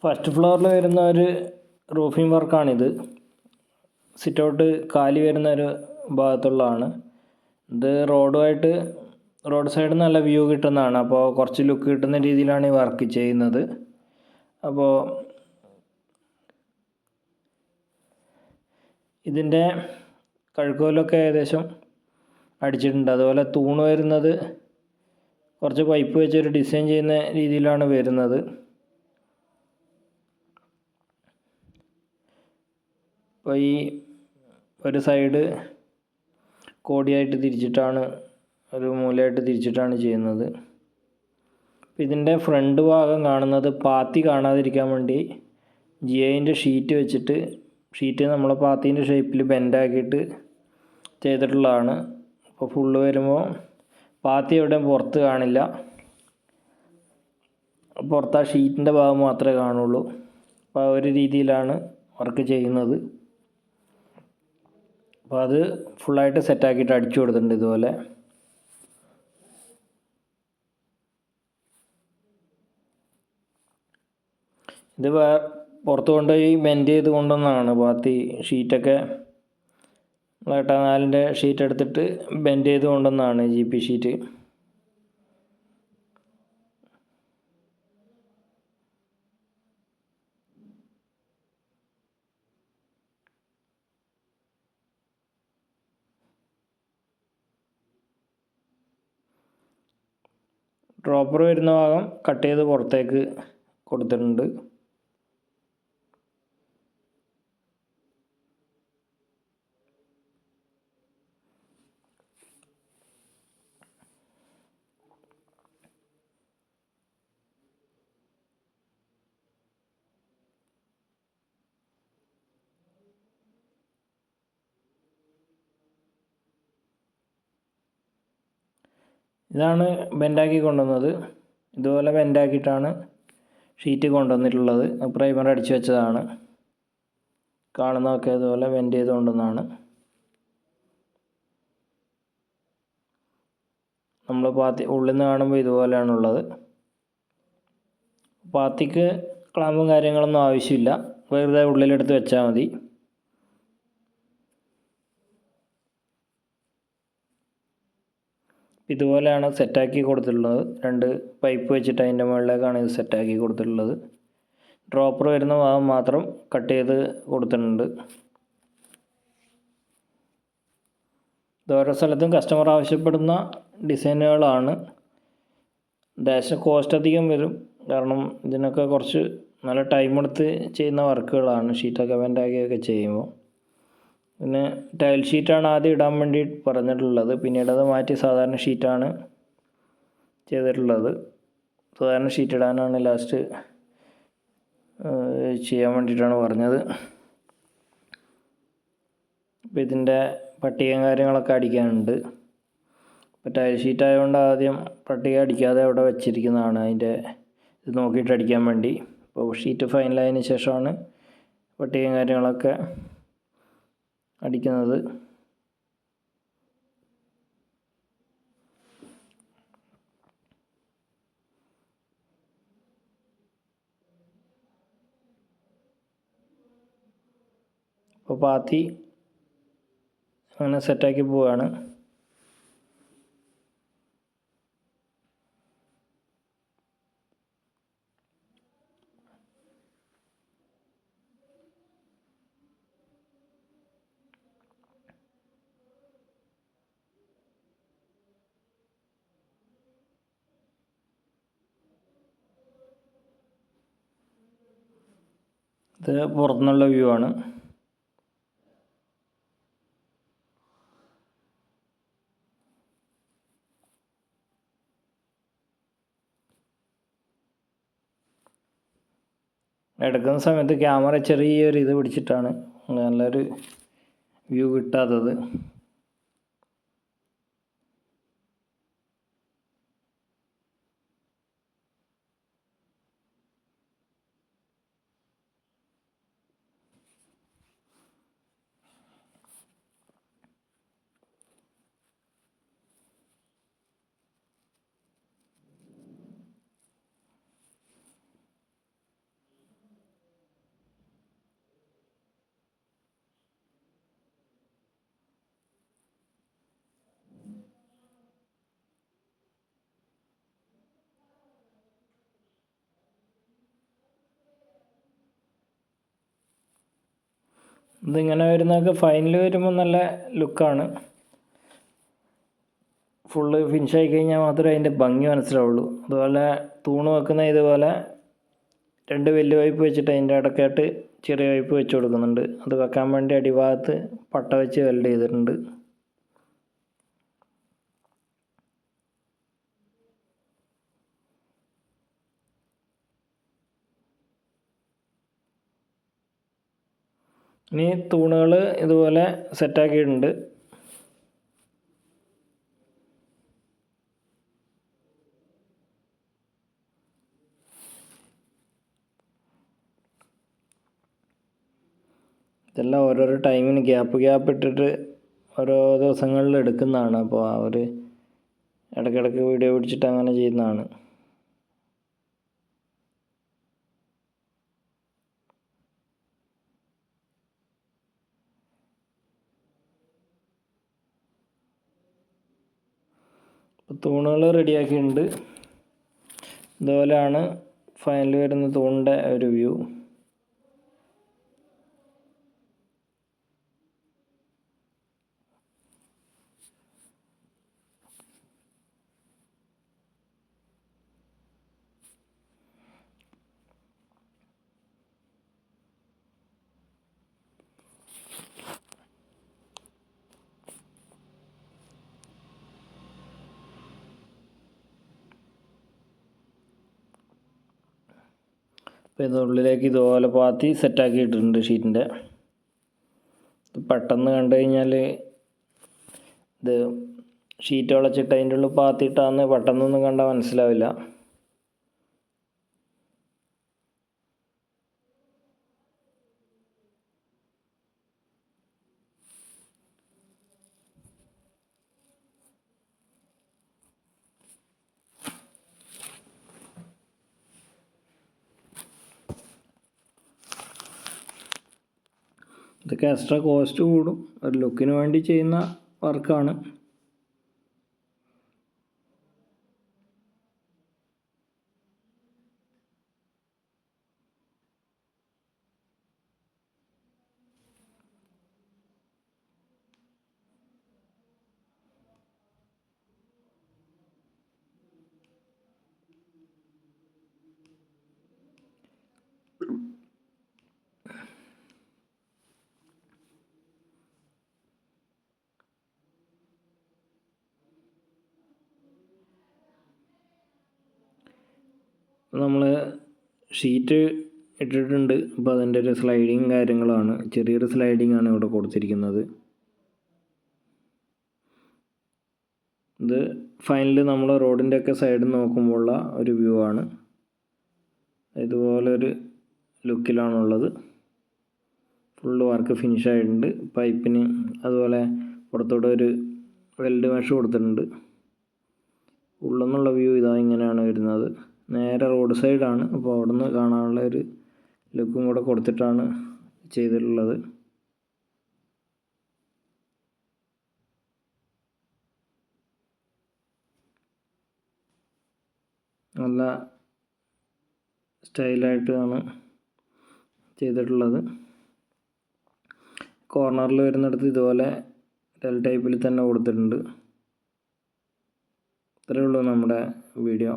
First ഫ്ലോറിൽ വരുന്ന ഒരു റൂഫിംഗ് വർക്കാണിത്. സിറ്റ് ഔട്ട് കാലി വരുന്ന ഒരു ഭാഗത്തുള്ളതാണ്. ഇത് റോഡുമായിട്ട് റോഡ് സൈഡിൽ നല്ല വ്യൂ കിട്ടുന്നതാണ്. അപ്പോൾ കുറച്ച് ലുക്ക് കിട്ടുന്ന രീതിയിലാണ് ഈ വർക്ക് ചെയ്യുന്നത്. അപ്പോൾ ഇതിന്റെ കഴുക്കോലൊക്കെ ഏകദേശം അടിച്ചിട്ടുണ്ട്. അതുപോലെ തൂണ് വരുന്നത് കുറച്ച് പൈപ്പ് വെച്ചൊരു ഡിസൈൻ ചെയ്യുന്ന രീതിയിലാണ് വരുന്നത്. അപ്പോൾ ഈ ഒരു സൈഡ് കോടിയായിട്ട് തിരിച്ചിട്ടാണ് ഒരു മൂലയായിട്ട് തിരിച്ചിട്ടാണ് ചെയ്യുന്നത്. ഇതിന്റെ ഫ്രണ്ട് ഭാഗം കാണുന്നത് പാത്തി കാണാതിരിക്കാൻ വേണ്ടി ജി ഐന്റെ ഷീറ്റ് വെച്ചിട്ട് ഷീറ്റ് നമ്മളെ പാത്തീന്റെ ഷേപ്പിൽ ബെൻഡാക്കിയിട്ട് ചെയ്തിട്ടുള്ളതാണ്. അപ്പോൾ ഫുള്ള് വരുമ്പോൾ പാത്തി എവിടെയും പുറത്ത് കാണില്ല. പുറത്ത് ആ ഷീറ്റിന്റെ ഭാഗം മാത്രമേ കാണുള്ളൂ. അപ്പോൾ ആ ഒരു രീതിയിലാണ് വർക്ക് ചെയ്യുന്നത്. അപ്പോൾ അത് ഫുള്ളായിട്ട് സെറ്റാക്കിയിട്ട് അടിച്ചു കൊടുത്തിട്ടുണ്ട് ഇതുപോലെ. ഇത് വേ പുറത്ത് കൊണ്ടുപോയി മെന്റ് ചെയ്ത് കൊണ്ടുവന്നതാണ്. ബാത്തി ഷീറ്റൊക്കെ നമ്മളെട്ടാനാലിന്റെ ഷീറ്റ് എടുത്തിട്ട് ബെൻഡ് ചെയ്ത് കൊണ്ടുവന്നതാണ് ജി പി ഷീറ്റ് ഡ്രോപ്പർ വരുന്ന ഭാഗം കട്ട് ചെയ്ത് പുറത്തേക്ക് കൊടുത്തിട്ടുണ്ട്. ഇതാണ് ബെൻഡാക്കി കൊണ്ടുവന്നത്. ഇതുപോലെ ബെൻഡാക്കിയിട്ടാണ് ഷീറ്റ് കൊണ്ടുവന്നിട്ടുള്ളത്. പ്രൈമർ അടിച്ചു വെച്ചതാണ്. കാണുന്നതൊക്കെ ഇതുപോലെ ബെൻഡ് ചെയ്ത് കൊണ്ടുവന്നാണ് നമ്മൾ പാത്തി ഉള്ളിൽ നിന്ന് കാണുമ്പോൾ ഇതുപോലെയാണുള്ളത്. പാത്തിക്ക് ക്ലാമ്പും കാര്യങ്ങളൊന്നും ആവശ്യമില്ല. വെറുതെ ഉള്ളിലെടുത്ത് വെച്ചാൽ മതി. ഇതുപോലെയാണ് സെറ്റാക്കി കൊടുത്തിട്ടുള്ളത്. രണ്ട് പൈപ്പ് വെച്ചിട്ട് അതിന്റെ മുകളിലേക്കാണ് ഇത് സെറ്റാക്കി കൊടുത്തിട്ടുള്ളത്. ഡ്രോപ്പർ വരുന്ന ഭാഗം മാത്രം കട്ട് ചെയ്ത് കൊടുത്തിട്ടുണ്ട്. ഇത് ഓരോ സ്ഥലത്തും കസ്റ്റമർ ആവശ്യപ്പെടുന്ന ഡിസൈനുകളാണ്. ദേശം കോസ്റ്റ് അധികം വരും. കാരണം ഇതിനൊക്കെ കുറച്ച് നല്ല ടൈം എടുത്ത് ചെയ്യുന്ന വർക്കുകളാണ് ഷീറ്റൊക്കെ വെന്റാക്കിയൊക്കെ ചെയ്യുമ്പോൾ. പിന്നെ ടൈൽ ഷീറ്റാണ് ആദ്യം ഇടാൻ വേണ്ടി പറഞ്ഞിട്ടുള്ളത്. പിന്നീട് അത് മാറ്റി സാധാരണ ഷീറ്റാണ് ചെയ്തിട്ടുള്ളത്. സാധാരണ ഷീറ്റ് ഇടാനാണ് ലാസ്റ്റ് ചെയ്യാൻ വേണ്ടിയിട്ടാണ് പറഞ്ഞത്. അപ്പോൾ ഇതിന്റെ പട്ടികയും കാര്യങ്ങളൊക്കെ അടിക്കാനുണ്ട്. ഇപ്പോൾ ടൈൽ ഷീറ്റ് ആയതുകൊണ്ട് ആദ്യം പട്ടിക അടിക്കാതെ അവിടെ വെച്ചിരിക്കുന്നതാണ് അതിന്റെ ഇത് നോക്കിയിട്ട് അടിക്കാൻ വേണ്ടി. അപ്പോൾ ഷീറ്റ് ഫൈനലായതിന് ശേഷമാണ് പട്ടികയും കാര്യങ്ങളൊക്കെ അടിക്കുന്നത്. അപ്പോൾ പാത്തി അങ്ങനെ സെറ്റാക്കി പോവുകയാണ് ഇത് പുറത്തുനിന്നുള്ള വ്യൂ ആണ്. എടുക്കുന്ന സമയത്ത് ക്യാമറ ചെറിയൊരു ഇത് പിടിച്ചിട്ടാണ്. നല്ലൊരു വ്യൂ കിട്ടാത്തത്. ഇതിങ്ങനെ വരുന്നതൊക്കെ ഫൈനൽ വരുമ്പോൾ നല്ല ലുക്കാണ് ഫുള്ള് ഫിനിഷ് ആയി കഴിഞ്ഞാൽ മാത്രമേ അതിന്റെ ഭംഗി മനസ്സിലാവുള്ളൂ. അതുപോലെ തൂണ് വെക്കുന്ന ഇതുപോലെ രണ്ട് വലിയ പൈപ്പ് വെച്ചിട്ട് അതിന്റെ ഇടയ്ക്കായിട്ട് ചെറിയ പൈപ്പ് വെച്ച് കൊടുക്കുന്നുണ്ട്. അത് വെക്കാൻ വേണ്ടി അടിഭാഗത്ത് പട്ട വെച്ച് വെൽഡ് ചെയ്തിട്ടുണ്ട്. ഇനി തൂണുകൾ ഇതുപോലെ സെറ്റാക്കിയിട്ടുണ്ട് ഇതെല്ലാം ഓരോരോ ടൈമിന് ഗ്യാപ്പ് ഗ്യാപ്പ് ഇട്ടിട്ട് ഓരോ ദിവസങ്ങളിൽ എടുക്കുന്നതാണ്. അപ്പോൾ അവർ ഇടയ്ക്കിടയ്ക്ക് വീഡിയോ പിടിച്ചിട്ട് അങ്ങനെ ചെയ്യുന്നതാണ്. തൂണുകൾ റെഡിയാക്കിയിട്ടുണ്ട്. ഇതുപോലെയാണ് ഫൈനൽ വരുന്ന തൂണിന്റെ ഒരു വ്യൂ. അപ്പോൾ ഉള്ളിലേക്ക് ഇതുപോലെ പാത്തി സെറ്റാക്കി ഇട്ടിട്ടുണ്ട് ഷീറ്റിന്റെ പെട്ടെന്ന് കണ്ടു കഴിഞ്ഞാൽ ഇത് ഷീറ്റ് വളച്ചിട്ട് അതിന്റെ ഉള്ളിൽ പാത്തിയിട്ടാന്ന് പെട്ടെന്നൊന്നും കണ്ടാൽ മനസ്സിലാവില്ല. ഇതൊക്കെ എക്സ്ട്രാ കോസ്റ്റ് കൂടും. ഒരു ലുക്കിന് വേണ്ടി ചെയ്യുന്ന വർക്കാണ് നമ്മൾ ഷീറ്റ് ഇട്ടിട്ടുണ്ട്. അപ്പോൾ അതിന്റെ ഒരു സ്ലൈഡിങ് കാര്യങ്ങളാണ്. ചെറിയൊരു സ്ലൈഡിങ് ആണ് ഇവിടെ കൊടുത്തിരിക്കുന്നത്. ഇത് ഫൈനലി നമ്മൾ റോഡിന്റെ ഒക്കെ സൈഡ് നോക്കുമ്പോഴുള്ള ഒരു വ്യൂ ആണ്. ഇതുപോലൊരു ലുക്കിലാണുള്ളത് ഫുള്ള് വർക്ക് ഫിനിഷ് ആയിട്ടുണ്ട്. പൈപ്പിന് അതുപോലെ പുറത്തോടെ ഒരു വെൽഡ് മാഷ് കൊടുത്തിട്ടുണ്ട്. ഉള്ളെന്നുള്ള വ്യൂ ഇതാ ഇങ്ങനെയാണ് വരുന്നത്. നേരെ റോഡ് സൈഡാണ്. അപ്പോൾ അവിടെ നിന്ന് കാണാനുള്ള ഒരു ലുക്കും കൂടെ കൊടുത്തിട്ടാണ് ചെയ്തിട്ടുള്ളത്. നല്ല സ്റ്റൈലായിട്ടാണ് ചെയ്തിട്ടുള്ളത്. കോർണറിൽ വരുന്നിടത്ത് ഇതുപോലെ എൽ ടൈപ്പിൽ തന്നെ കൊടുത്തിട്ടുണ്ട്. ഇത്രയേ ഉള്ളൂ നമ്മുടെ വീഡിയോ.